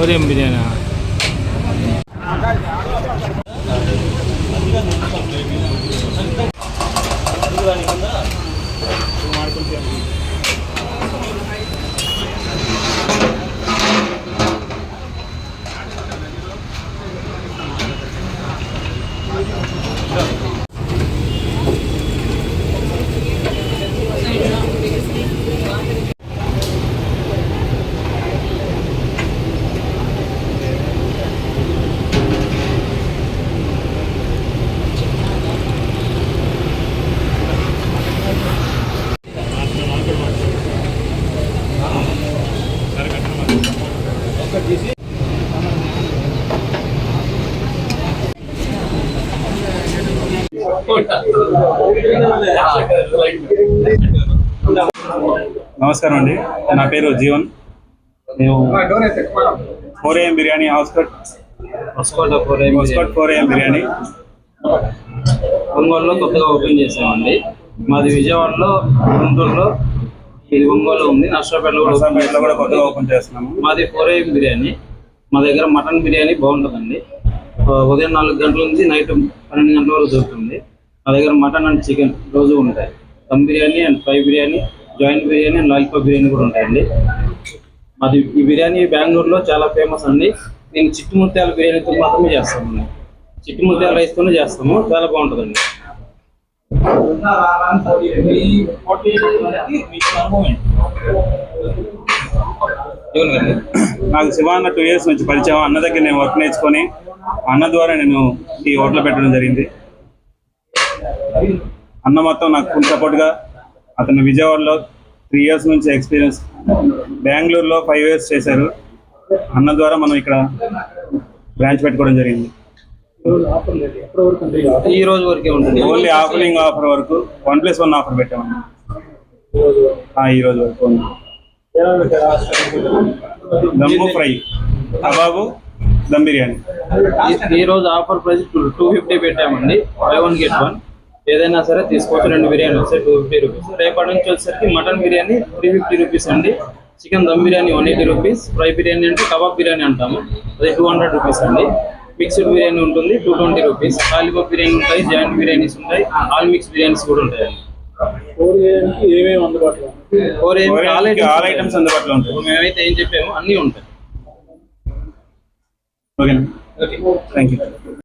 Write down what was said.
ఓరియం బిర్యానీ. నమస్కారం అండి. నా పేరు జీవన్. మేము four AM biryani house cut house four AM biryani. ఒంగోలులో కొత్తగా ఓపెన్ చేసామండి మాది విజయవాడలో గుంటూరులో ఇది ఒంగోలు ఉంది. నర్సరాపేటలో కూడా కొత్తగా. ఓపెన్ చేస్తున్నాము. మాది ఫోర్ ఏఎం బిర్యానీ. మా దగ్గర మటన్ బిర్యానీ బాగుంటుందండి. ఉదయం నాలుగు గంటల నుంచి నైట్ పన్నెండు గంటల వరకు దొరుకుతుంది. నా దగ్గర మటన్ అండ్ చికెన్ రోజు ఉంటాయి. Dum biryani and fry biryani joint biryani and lollipop biryani కూడా ఉంటాయండి. మాది ఈ బిర్యానీ బెంగళూరులో చాలా ఫేమస్ అండి. నేను చిట్టుముత్యాల బిర్యానీతో మాత్రమే చేస్తాము మేము. చిట్టుముత్యాల రైస్తోనే చేస్తాము. చాలా బాగుంటుందండి. నాకు శివ అన్న టూ ఇయర్స్ నుంచి పరిచయం. అన్న దగ్గర నేను వర్క్ నేర్చుకొని అన్న ద్వారా నేను ఈ హోటల్ పెట్టడం జరిగింది. అన్న మొత్తం నాకు ఫుల్ సపోర్ట్గా అతను విజయవాడలో త్రీ ఇయర్స్ నుంచి ఎక్స్పీరియన్స్ బెంగళూరులో ఫైవ్ ఇయర్స్ చేశారు. అన్న ద్వారా మనం ఇక్కడ బ్రాంచ్ పెట్టుకోవడం జరిగింది. ఈ రోజు వరకే ఉంటుంది. ఓన్లీ ఆఫరింగ్ ఆఫర్ వరకు వన్ ప్లస్ వన్ ఆఫర్ పెట్టామన్న ఆ, ఈ రోజు వరకు ఉంది. దమ్ము ఫ్రై. కబాబు దమ్ బిర్యానీ. ఈ- ఈ రోజు ఆఫర్ ప్రైస్ టూ ఫిఫ్టీ పెట్టామండి. బై వన్ గెట్ వన్ ఏదైనా సరే తీసుకోవచ్చు. రెండు బిర్యానీ వస్తాయి టూ ఫిఫ్టీ రూపీస్. రేపటి నుంచి వచ్చేసరికి mutton biryani three fifty rupees అండి. Chicken dum biryani one eighty rupees. Fry biryani అంటే కబాబ్ బిర్యానీ అంటాము. అది టూ హండ్రెడ్ రూపీస్ అండి. మిక్స్డ్ బిర్యానీ ఉంటుంది two twenty rupees. Lollipop biryani ఉంటాయి జాయింట్ బిర్యానీస్ ఉంటాయి ఆల్ మిక్స్ బిర్యానీస్ కూడా ఉంటాయండి. ఫోర్ ఏం ఆల్ ఐటమ్స్ అందుబాటులో ఉంటాయి. మేమైతే ఏం చెప్పామో అన్నీ ఉంటాయి. ఓకేనా థ్యాంక్ యూ